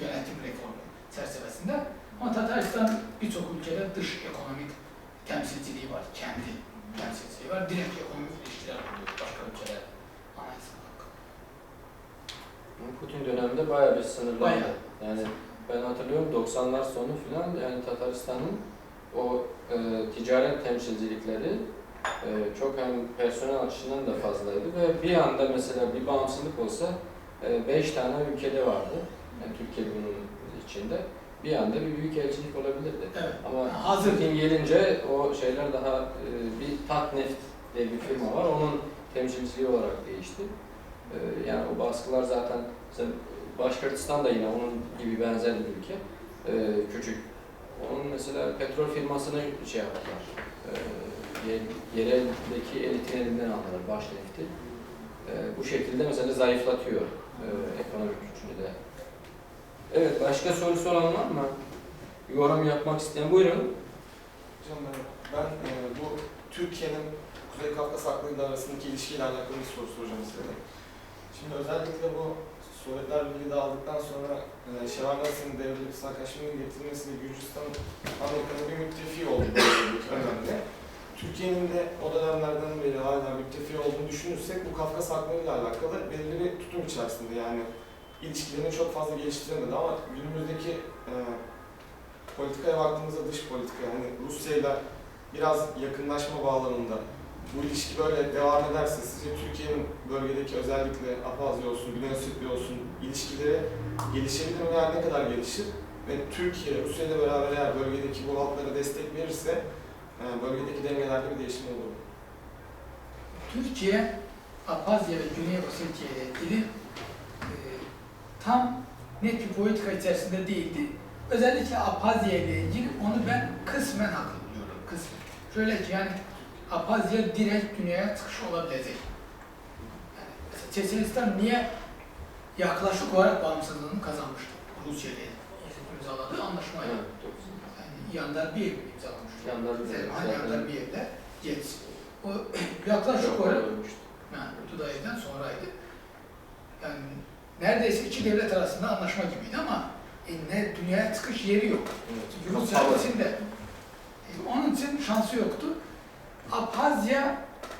yönetim reformu çerçevesinde. Ama Tataristan birçok ülkede dış ekonomik temsilciliği var, kendi temsilciliği var. Direkt ekonomik ilişkiler kuruyor başka ülkeler anayasa. Putin döneminde bayağı bir sınırlandı. Bayağı. Yani ben hatırlıyorum 90'lar sonu filan yani Tataristan'ın o e, ticaret temsilcilikleri e, çok hem personel açısından da fazlaydı ve bir anda mesela bir bağımsızlık olsa 5 tane ülkede vardı. Yani Türkiye bunun içinde. Bir anda bir büyük elçilik olabilirdi. Evet. Ama Hazır. Putin gelince o şeyler daha e, bir Tatneft diye bir firma var. Onun temsilciliği olarak değişti. E, yani o baskılar zaten mesela Başkırtistan da yine onun gibi benzer bir ülke. E, küçük. Onun mesela petrol firmasını şey yaptılar. E, ye- yereldeki elitin elinden aldılar baş nefti. E, bu şekilde mesela zayıflatıyor e, ekonomik gücünü de. Evet, başka sorusu olan var mı? Yorum yapmak isteyen buyurun. Hocam ben, e, bu Türkiye'nin Kuzey Kafkas Hakları arasındaki ilişkiyle alakalı bir soru soracağım size. Şimdi özellikle bu Sovyetler Birliği dağıldıktan sonra e, Şevarnas'ın devrilip Saakashvili'nin getirilmesiyle Gürcistan Amerika'nın bir müttefiği oldu bu önemli. Türkiye'nin de o dönemlerden beri hala müttefiği olduğunu düşünürsek bu Kafkas haklarıyla alakalı belirli bir tutum içerisinde yani ilişkilerini çok fazla geliştiremedi ama günümüzdeki e, politikaya baktığımızda dış politika yani Rusya'yla biraz yakınlaşma bağlamında bu ilişki böyle devam ederse sizce Türkiye'nin bölgedeki özellikle Abhazya olsun, Güney Ossetya olsun ilişkileri gelişebilir mi veya ne kadar gelişir? Ve Türkiye, Rusya ile beraber eğer bölgedeki bu halklara destek verirse e, bölgedeki dengelerde bir değişim olur mu? Türkiye, Abhazya ve Güney Ossetya ile ilgili tam net bir politika içerisinde değildi. Özellikle Abhazya ile ilgili onu ben kısmen haklı buluyorum. Kısmen. Şöyle ki yani Abhazya direkt dünyaya çıkış olabilecek. Yani Çeçenistan niye yaklaşık olarak bağımsızlığını kazanmıştı? Rusya ile imzaladığı anlaşmayla. Evet. Yani Yandar bir imzalamıştı. Yanlar bir Selman Yandar bir evle geç. O yaklaşık olarak yani Tuday'dan sonraydı. Yani neredeyse iki devlet arasında anlaşma gibiydi ama e, ne dünyaya çıkış yeri yok. Evet. Havalı. içinde. E, onun için şansı yoktu. Abhazya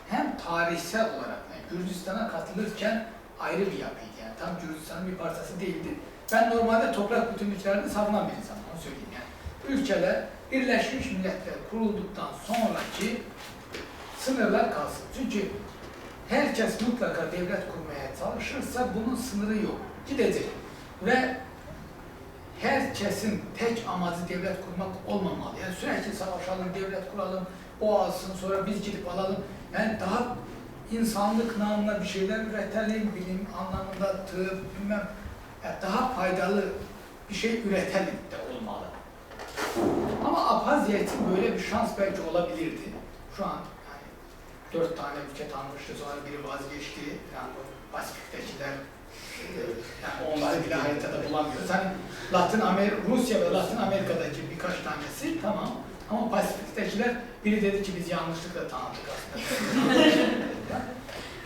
hem tarihsel olarak yani Gürcistan'a katılırken ayrı bir yapıydı. Yani tam Gürcistan'ın bir parçası değildi. Ben normalde toprak bütünlüklerini savunan bir insanım, onu söyleyeyim yani. Ülkeler Birleşmiş Milletler kurulduktan sonraki sınırlar kalsın. Çünkü herkes mutlaka devlet kurmaya çalışırsa bunun sınırı yok. Gidecek. Ve herkesin tek amacı devlet kurmak olmamalı. Yani sürekli savaşalım, devlet kuralım, o alsın, sonra biz gidip alalım. Yani daha insanlık namına bir şeyler üretelim, bilim anlamında tıp, bilmem, yani daha faydalı bir şey üretelim de olmalı. Ama için böyle bir şans belki olabilirdi. Şu an dört tane ülke tanımıştı, sonra biri vazgeçti. Yani o Pasifik'tekiler yani onları bile haritada bulamıyoruz. Hani Latin Amerika, Rusya ve Latin Amerika'daki birkaç tanesi tamam. Ama Pasifik'tekiler biri dedi ki biz yanlışlıkla tanıdık aslında.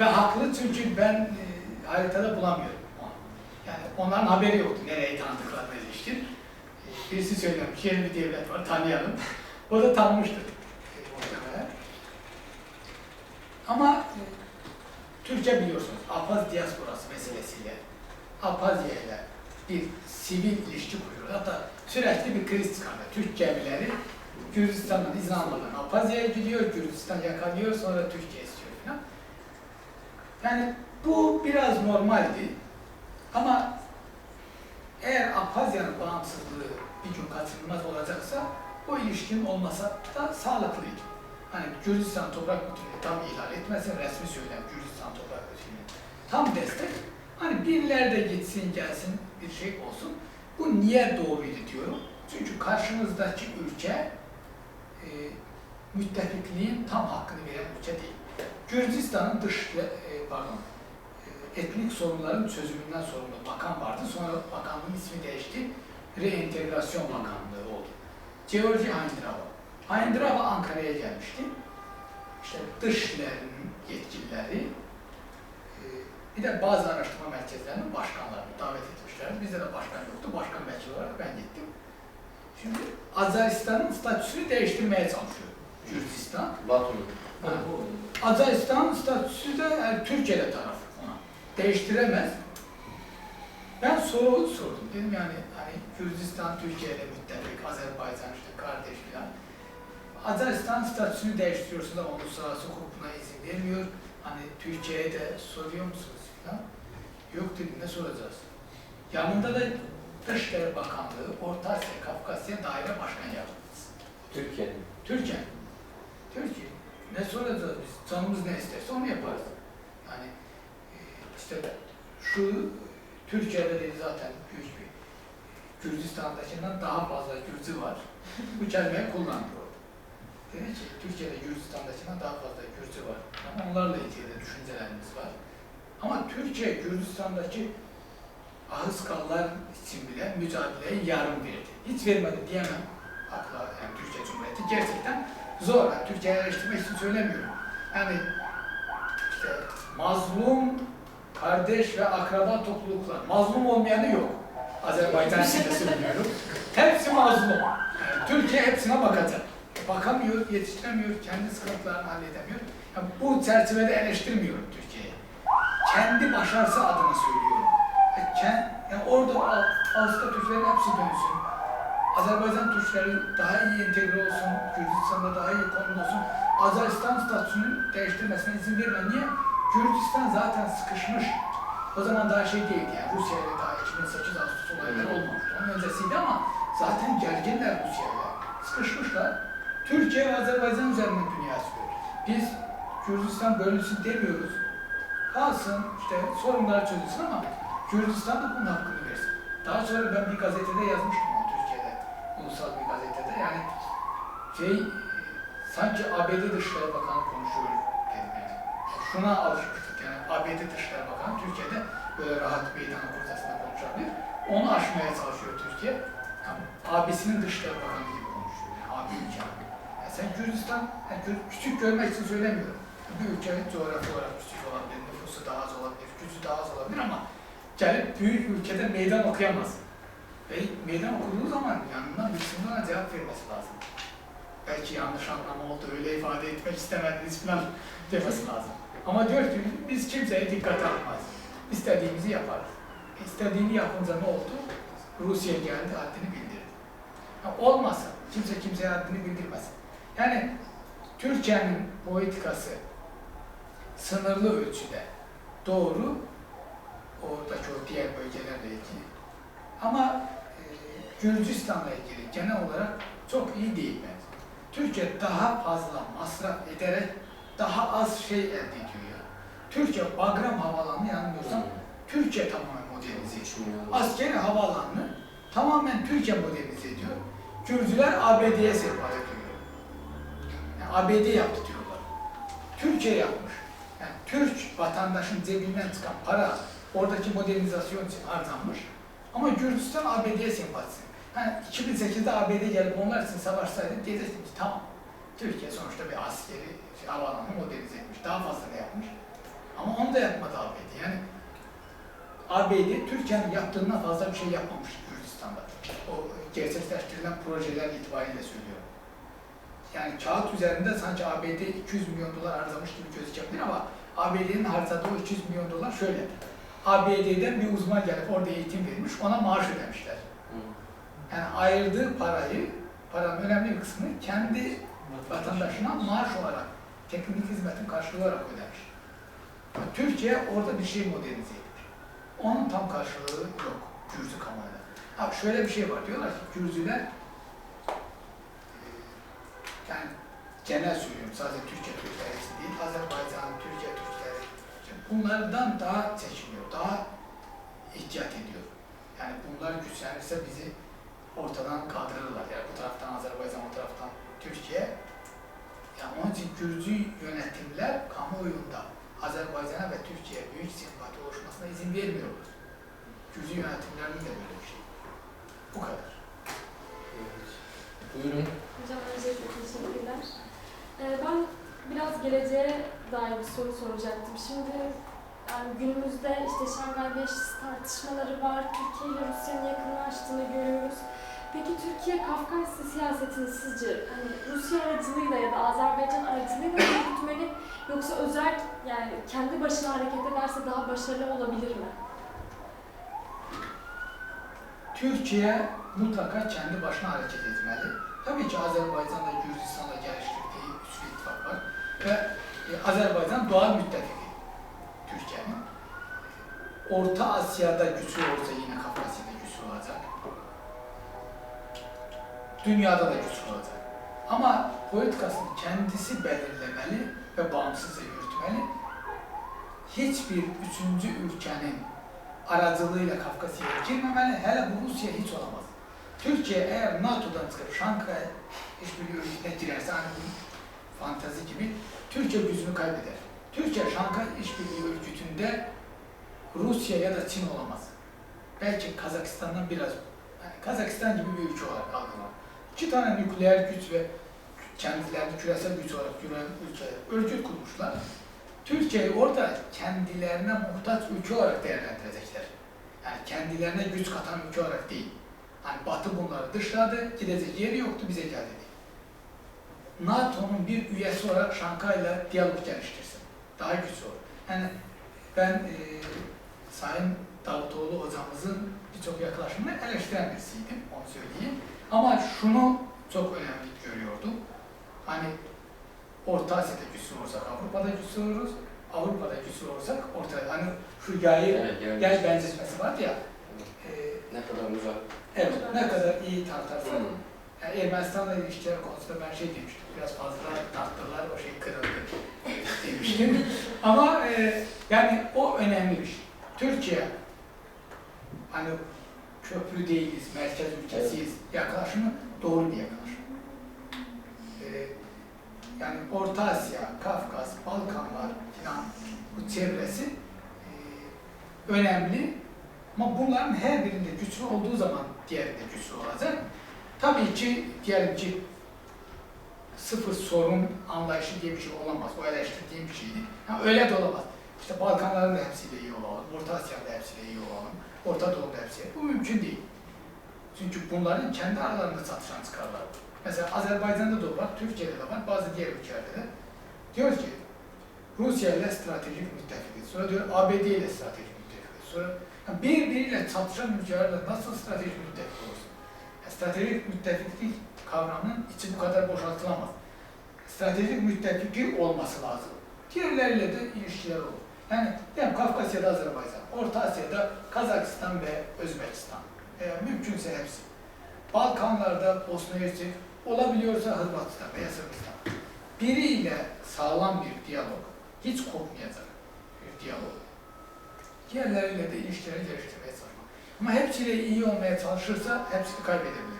ve haklı çünkü ben e, haritada bulamıyorum. Yani onların haberi yoktu nereye tanıdıklarına ilişkin. E, birisi söylemiş, yeni bir devlet var tanıyalım. O da tanımıştır. E, muhtemelen. Ama Türkçe biliyorsunuz, Apaz diasporası meselesiyle Apazya ile bir sivil ilişki kuruyor. Hatta sürekli bir kriz çıkardı. Türk gemileri Gürcistan'dan izin almadan Apazya'ya gidiyor, Gürcistan yakalıyor, sonra Türkiye istiyor falan. Yani bu biraz normaldi. Ama eğer Apazya'nın bağımsızlığı bir gün kaçınılmaz olacaksa o ilişkinin olmasa da sağlıklıydı. Hani Gürcistan toprak bütünlüğü tam ihlal etmesin, resmi söylem Gürcistan toprak bütünlüğü tam destek. Hani birileri gitsin gelsin bir şey olsun. Bu niye doğruydu diyorum. Çünkü karşımızdaki ülke e, müttefikliğin tam hakkını veren ülke değil. Gürcistan'ın dış, e, pardon, e, etnik sorunların çözümünden sorumlu bakan vardı. Sonra bakanlığın ismi değişti. Reentegrasyon Bakanlığı oldu. Georgi Haindrava. Haindrava Ankara'ya gelmişti. İşte dışişlerinin yetkilileri e, Bir de bazı araştırma merkezlerinin başkanlarını davet etmişler. Bizde de başkan yoktu. Başkan vekili olarak ben gittim. Şimdi Azeristan'ın statüsünü değiştirmeye çalışıyor Gürcistan. Batum. Azeristan'ın statüsü de yani Türkiye'de taraf ona. Değiştiremez. Ben soru sordum. Dedim yani hani Gürcistan Türkiye'yle müttefik, Azerbaycan işte kardeş filan. Azeristan statüsünü değiştiriyorsunuz ama uluslararası hukuk buna izin vermiyor. Hani Türkiye'ye de soruyor musunuz filan. Yok dedim ne soracağız. Yanında da Dışişleri Bakanlığı, Orta Asya, Kafkasya Daire Başkan Yardımcısı. Türkiye'nin. Türkiye. Türkiye. Ne soracağız biz? Canımız ne isterse onu yaparız. Yani e, işte şu Türkiye'de de zaten büyük bir Gürcistan'dakinden daha fazla Gürcü var. Bu kelimeyi kullanıyor. Dedi ki Türkiye'de Gürcistan'dakinden daha fazla Gürcü var. Ama onlarla ilgili de düşüncelerimiz var. Ama Türkiye Gürcistan'daki Ahıskallar için bile mücadeleyi yarım verdi. Hiç vermedi diyemem. Akla yani Türkiye Cumhuriyeti gerçekten zor. Yani Türkiye'yi eleştirmek için söylemiyorum. Yani işte mazlum kardeş ve akraba topluluklar. Mazlum olmayanı yok. Azerbaycan için de söylüyorum. Hepsi mazlum. Yani Türkiye hepsine bakacak. Bakamıyor, yetiştiremiyor, kendi sıkıntılarını halledemiyor. Yani bu çerçevede eleştirmiyorum Türkiye'yi. Kendi başarısı adına söylüyorum. Yani, yani orada Al- Ağustos Türklerin hepsi dönsün. Azerbaycan Türkleri daha iyi entegre olsun, Gürcistan'da daha iyi konumda olsun. Azeristan statüsünü değiştirmesine izin verme. Niye? Gürcistan zaten sıkışmış. O zaman daha şey değildi yani Rusya ile daha 2008 Ağustos olayları olmamıştı. Onun öncesiydi ama zaten gerginler Rusya ile. Sıkışmışlar. Türkiye ve Azerbaycan üzerinden dünya sürüyor. Biz Gürcistan bölünsün demiyoruz. Kalsın işte sorunlar çözülsün ama Gürcistan da bunun hakkını versin. Daha sonra ben bir gazetede yazmıştım onu Türkiye'de. Ulusal bir gazetede. Yani şey sanki ABD Dışişleri Bakanı konuşuyor dedim. Şuna alışmıştık yani ABD Dışişleri Bakanı Türkiye'de böyle rahat meydan kurtasında konuşabilir. Onu aşmaya çalışıyor Türkiye. Yani abisinin Dışişleri Bakanı gibi konuşuyor. Yani abi ülke abi. Yani sen Gürcistan, yani kü- küçük görmek için söylemiyorum. Bir ülke coğrafi olarak küçük olabilir, nüfusu daha az olabilir, gücü daha az olabilir ama gelip büyük ülkede meydan okuyamaz. Ve meydan okuduğu zaman yanından ona cevap vermesi lazım. Belki yanlış anlama oldu, öyle ifade etmek istemediniz falan demesi lazım. Ama diyor ki biz kimseye dikkat almaz. İstediğimizi yaparız. İstediğini yapınca ne oldu? Rusya geldi, haddini bildirdi. Ha, olmasın, kimse kimseye haddini bildirmesin. Yani Türkiye'nin politikası sınırlı ölçüde doğru, oradaki o diğer bölgelerle ilgili. Ama e, Gürcistan'la ilgili genel olarak çok iyi değil bence. Türkiye daha fazla masraf ederek daha az şey elde ediyor. Türkiye Bagram Havaalanı yanılmıyorsam Türkiye tamamen modernize ediyor. Askeri havaalanını tamamen Türkiye modernize ediyor. Gürcüler ABD'ye sebat ediyor. ABD yaptı diyorlar. Türkiye yapmış. Yani Türk vatandaşın cebinden çıkan para oradaki modernizasyon için harcanmış. Ama Gürcistan ABD'ye sempatisi. Yani 2008'de ABD gelip onlar için savaşsaydı diyecektim ki tamam. Türkiye sonuçta bir askeri şey, havaalanını modernize etmiş. Daha fazla ne yapmış? Ama onu da yapmadı ABD. Yani ABD Türkiye'nin yaptığından fazla bir şey yapmamış Gürcistan'da. O gerçekleştirilen projeler itibariyle söylüyorum. Yani kağıt üzerinde sanki ABD 200 milyon dolar harcamış gibi gözükebilir ama ABD'nin harcadığı o 200 milyon dolar şöyle. ABD'den bir uzman gelip orada eğitim vermiş, ona maaş ödemişler. Yani ayırdığı parayı, paranın önemli bir kısmını kendi vatandaşına maaş olarak, teknik hizmetin karşılığı olarak ödemiş. Yani Türkiye orada bir şey modernize etmiş. Onun tam karşılığı yok Gürcü kamuoyunda. Ha şöyle bir şey var, diyorlar ki Gürcüler e, yani genel söylüyorum sadece Türkiye Türkleri için değil, Azerbaycan, Türkiye Türkleri bunlardan daha çekiniyor, daha ihtiyat ediyor. Yani bunlar güçlenirse bizi ortadan kaldırırlar. Yani bu taraftan Azerbaycan, o taraftan Türkiye. Yani onun için Gürcü yönetimler kamuoyunda Azerbaycan'a ve Türkiye'ye büyük sempati oluşmasına izin vermiyor. Gürcü yönetimlerinin de böyle bir şey. Bu kadar. Buyurun. Hocam öncelikle teşekkürler. Ee, ben biraz geleceğe dair bir soru soracaktım. Şimdi Yani günümüzde işte Şangay Beşlisi tartışmaları var. Türkiye ile Rusya'nın yakınlaştığını görüyoruz. Peki Türkiye Kafkasya siyasetini sizce hani Rusya aracılığıyla ya da Azerbaycan aracılığıyla yürütmeli yoksa özel yani kendi başına hareket ederse daha başarılı olabilir mi? Türkiye mutlaka kendi başına hareket etmeli. Tabii ki Azerbaycan'da Gürcistan'la ve e, Azerbaycan doğal müttefiki Türkiye'nin. Orta Asya'da güçlü olsa yine Kafkasya'da güçlü olacak. Dünyada da güçlü olacak. Ama politikasını kendisi belirlemeli ve bağımsızca yürütmeli. Hiçbir üçüncü ülkenin aracılığıyla Kafkasya'ya girmemeli, hele bu Rusya hiç olamaz. Türkiye eğer NATO'dan çıkıp Şankaya işbirliği örgütüne girerse hani fantazi gibi Türkiye gücünü kaybeder. Türkiye Şankay işbirliği örgütünde Rusya ya da Çin olamaz. Belki Kazakistan'dan biraz, yani Kazakistan gibi bir ülke olarak algılanır. İki tane nükleer güç ve kendilerini küresel güç olarak gören ülkeler örgüt kurmuşlar. Türkiye'yi orada kendilerine muhtaç ülke olarak değerlendirecekler. Yani kendilerine güç katan ülke olarak değil. Hani Batı bunları dışladı, gidecek yeri yoktu, bize geldi. NATO'nun bir üyesi olarak Şankay'la diyalog geliştirsin. Daha güçlü olur. Yani ben e, Sayın Davutoğlu hocamızın birçok yaklaşımını eleştiren birisiydim, onu söyleyeyim. Ama şunu çok önemli görüyordum. Hani Orta Asya'da güçlü olursak Avrupa'da güçlü oluruz. Avrupa'da güçlü olursak Orta hani gayı Evet, yani gel benzetmesi vardı ya. E, ne kadar uzak. evet ne kadar iyi tartarsak Hı. Yani Ermenistan'la ilişkiler konusunda ben şey demiştim. Biraz fazla tarttılar o şey kırıldı demiştim. Ama e, yani o önemli bir şey. Türkiye hani köprü değiliz, merkez ülkesiyiz yaklaşımı doğru bir yaklaşım. E, yani Orta Asya, Kafkas, Balkanlar falan bu çevresi e, önemli. Ama bunların her birinde güçlü olduğu zaman diğerinde güçlü olacak. Tabii ki diyelim ki sıfır sorun anlayışı diye bir şey olamaz. O eleştirdiğim bir şeydi. Ha, öyle de olamaz. İşte Balkanların da hepsiyle iyi olalım, Orta Asya'da hepsiyle iyi olalım, Orta Doğu'da hepsiyle. Bu mümkün değil. Çünkü bunların kendi aralarında çatışan çıkarlar var. Mesela Azerbaycan'da da var, Türkiye'de de var, bazı diğer ülkelerde de. Diyor ki Rusya ile stratejik müttefikiz. Sonra diyor ABD ile stratejik müttefikiz. Sonra yani birbiriyle çatışan ülkelerle nasıl stratejik müttefik olursun? Stratejik müttefiklik kavramının içi bu kadar boşaltılamaz. Stratejik müttefiki olması lazım. Diğerleriyle de ilişkiler olur. Yani diyelim Kafkasya'da Azerbaycan, Orta Asya'da Kazakistan ve Özbekistan. Eğer mümkünse hepsi. Balkanlarda Bosna Hersek, olabiliyorsa Hırvatistan veya Sırbistan. Biriyle sağlam bir diyalog, hiç kopmayacak bir diyalog. Diğerleriyle de ilişkileri geliştirmeye çalışmak. Ama hepsiyle iyi olmaya çalışırsa hepsini kaybedebilir.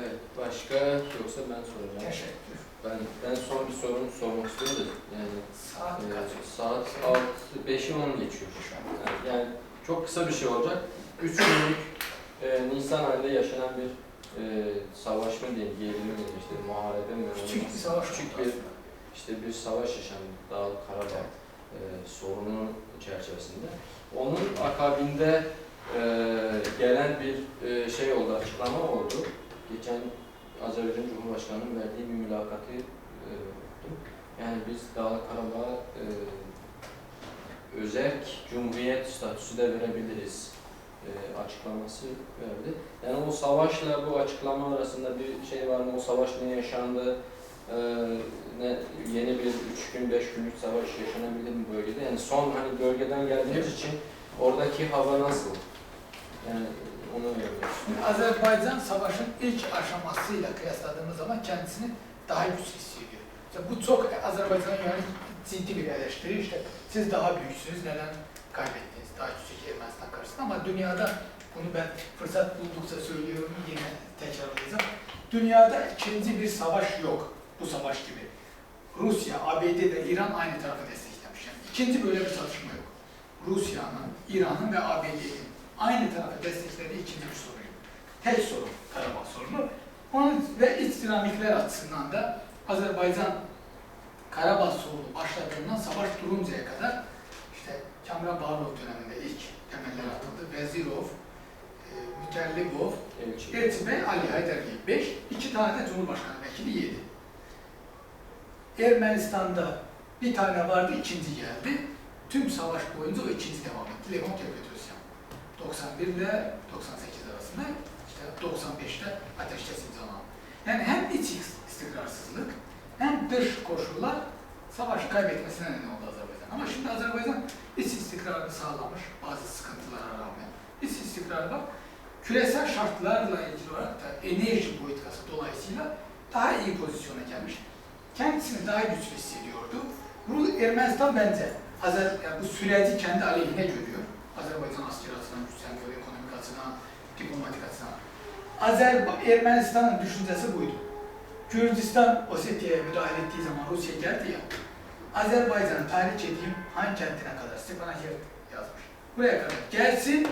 Evet, başka yoksa ben soracağım. Teşekkür. Ben, ben son bir sorum sormak istiyorum da yani Saat e, kaç? saat 6, 5'i 10 geçiyor. Yani, yani çok kısa bir şey olacak. 3 günlük e, Nisan ayında yaşanan bir e, savaş mı diyeyim, gerilim mi diyeyim, işte muharebe mi? Küçük bir savaş Küçük bir işte bir savaş yaşandı Dağ Karabağ e, sorunun çerçevesinde. Onun akabinde e, gelen bir e, şey oldu, açıklama oldu. Geçen Azerbaycan Cumhurbaşkanı'nın verdiği bir mülakatı e. Yani biz Dağ Karabağ e, özerk cumhuriyet statüsü de verebiliriz e, açıklaması verdi. Yani o savaşla bu açıklama arasında bir şey var mı? O savaş ne yaşandı? Ee, ne, yeni bir üç gün, beş günlük savaş yaşanabilir mi bölgede? Yani son hani bölgeden geldiğimiz için oradaki hava nasıl? Yani onu öğrenmek. Azerbaycan savaşın ilk aşamasıyla kıyasladığımız zaman kendisini daha güçlü hissediyor. İşte bu çok Azerbaycan'a yönelik ciddi bir eleştiri. İşte siz daha büyüksünüz, neden kaybettiniz daha küçük Ermenistan karşısında ama dünyada bunu ben fırsat buldukça söylüyorum yine tekrarlayacağım. Dünyada ikinci bir savaş yok bu savaş gibi. Rusya, ABD ve İran aynı tarafı desteklemiş. Yani ikinci böyle bir çalışma yok. Rusya'nın, İran'ın ve ABD'nin aynı tarafı desteklediği ikinci bir sorun yok. Tek sorun Karabağ sorunu. Onun ve iç dinamikler açısından da Azerbaycan Karabağ sorunu başladığından savaş duruncaya kadar işte Kamran Bağırov döneminde ilk temeller atıldı. Vezirov, e, Mütellibov, Elçi. Bey, Ali Haydargil 5, iki tane de Cumhurbaşkanı vekili 7. Ermenistan'da bir tane vardı, ikinci geldi. Tüm savaş boyunca o ikinci devam etti. Levon Tepetosyan. 91 ile 98 arasında, işte 95'te ateşkes imzalandı. Yani hem iç istikrarsızlık hem dış koşullar savaşı kaybetmesine neden oldu Azerbaycan. Ama şimdi Azerbaycan iç istikrarını sağlamış bazı sıkıntılara rağmen. İç istikrarı var. Küresel şartlarla ilgili olarak da enerji politikası dolayısıyla daha iyi pozisyona gelmiş. Kendisini daha güçlü hissediyordu. Ermenistan bence Azer, yani bu süreci kendi aleyhine görüyor. Azerbaycan askeri açıdan, güçlendiriyor, ekonomik açıdan, diplomatik açıdan. Azer, Ermenistan'ın düşüncesi buydu. Kürdistan Osetiye'ye müdahale ettiği zaman Rusya geldi ya, Azerbaycan'ı tahrik edeyim Han kentine kadar Stepanakert yazmış. Buraya kadar gelsin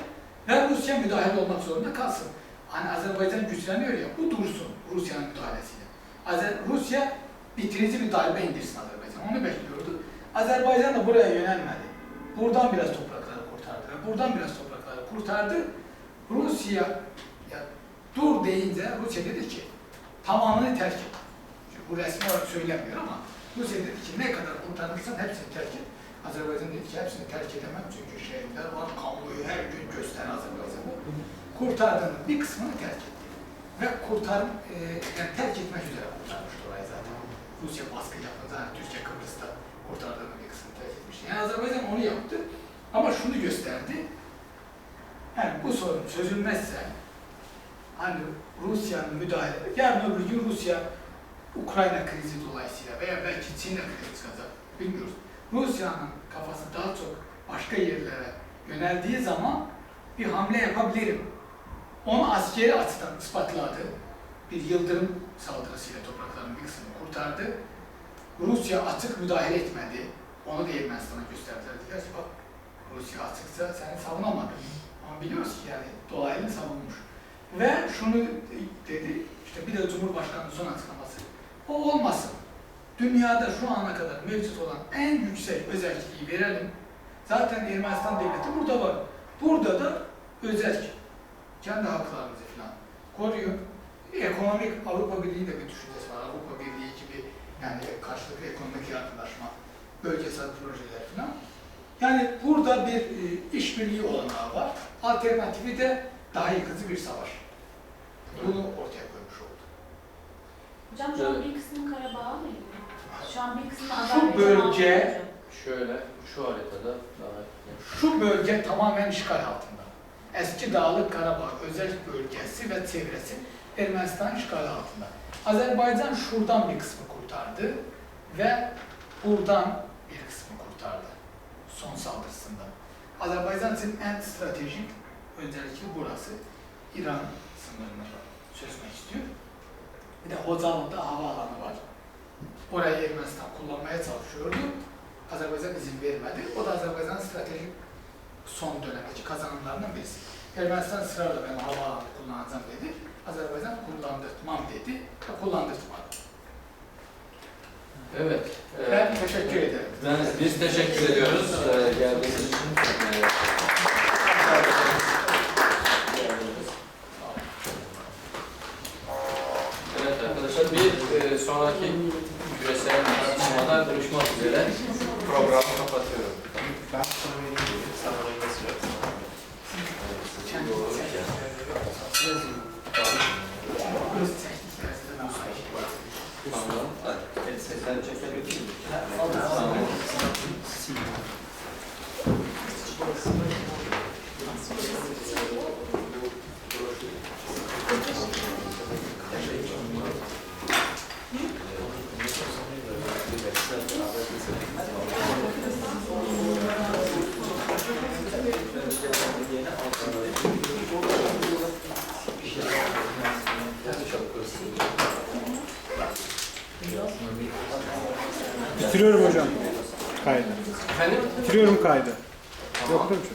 ve Rusya müdahale olmak zorunda kalsın. Hani Azerbaycan güçleniyor ya, bu dursun Rusya'nın müdahalesiyle. Azer, Rusya bitirici bir darbe indirsin Azerbaycan, onu bekliyordu. Azerbaycan da buraya yönelmedi. Buradan biraz kurtardı. Buradan biraz toprakları kurtardı. Rusya ya, dur deyince Rusya dedi ki tamamını terk et. Şimdi bu resmi olarak söylemiyor ama Rusya dedi ki ne kadar kurtarırsan hepsini terk et. Azerbaycan dedi ki hepsini terk edemem çünkü şehirler var, kamuoyu her gün gösteren Azerbaycan'ı. Kurtardığının bir kısmını terk etti. Ve kurtar, e, yani terk etmek üzere kurtarmıştı orayı zaten. Rusya baskı yaptı, zaten Türkiye Kıbrıs'ta kurtardığının bir kısmını terk etmişti. Yani Azerbaycan onu yaptı ama şunu gösterdi. Yani bu sorun çözülmezse hani Rusya'nın müdahale, yarın öbür gün Rusya Ukrayna krizi dolayısıyla veya belki Çin'le krizi çıkacak bilmiyoruz. Rusya'nın kafası daha çok başka yerlere yöneldiği zaman bir hamle yapabilirim. Onu askeri açıdan ispatladı. Bir yıldırım saldırısıyla toprakların bir kısmını kurtardı. Rusya açık müdahale etmedi. Onu da Ermenistan'a gösterdiler. Dediler ki bak Rusya açıksa seni savunamadı. Ama biliyoruz ki yani dolaylı savunmuş. Ve şunu dedi, işte bir de Cumhurbaşkanı'nın son açıklaması. O olmasın. Dünyada şu ana kadar mevcut olan en yüksek özelliği verelim. Zaten Ermenistan devleti burada var. Burada da özel kendi haklarımızı falan koruyor. Ekonomik Avrupa Birliği de bir düşüncesi var. Avrupa Birliği gibi yani karşılıklı ekonomik yardımlaşma, bölgesel projeler falan. Yani burada bir e, işbirliği olanağı var. Alternatifi de daha yıkıcı bir savaş. Bunu ortaya koymuş oldu. Hocam şu an Evet. bir kısmı Karabağ'a mı gidiyor? Şu an bir kısmı Şu Azerbaycan'a bölge-. Şöyle, şu haritada daha Şu bölge tamamen işgal altında. Eski Dağlık Karabağ özel bölgesi ve çevresi Ermenistan işgali altında. Azerbaycan şuradan bir kısmı kurtardı ve buradan bir kısmı kurtardı son saldırısında. Azerbaycan için en stratejik öncelikli burası. İran sınırını çözmek istiyor. Bir de Hocalı'da havaalanı var. Orayı Ermenistan kullanmaya çalışıyordu. Azerbaycan izin vermedi. O da Azerbaycan'ın stratejik son dönemdeki kazanımlarından birisi. Ermenistan ısrarla ben havaalanı kullanacağım dedi. Azerbaycan kullandırtmam dedi ve kullandırtmadı. Evet. e, Ben teşekkür ederim. Ben, biz teşekkür ediyoruz e, geldiğiniz için. E, Evet arkadaşlar bir e, sonraki küresel tartışmada görüşmek üzere. Programı kapatıyorum. Ben sana vereyim. Sana orayı nasıl yapsın? Kendi Doğru. öz tekniklerden Tamam. Sen çekebilir misin? Tamam. Bitiriyorum hocam kaydı. Efendim? Bitiriyorum kaydı. Tamam. Yok değil mi?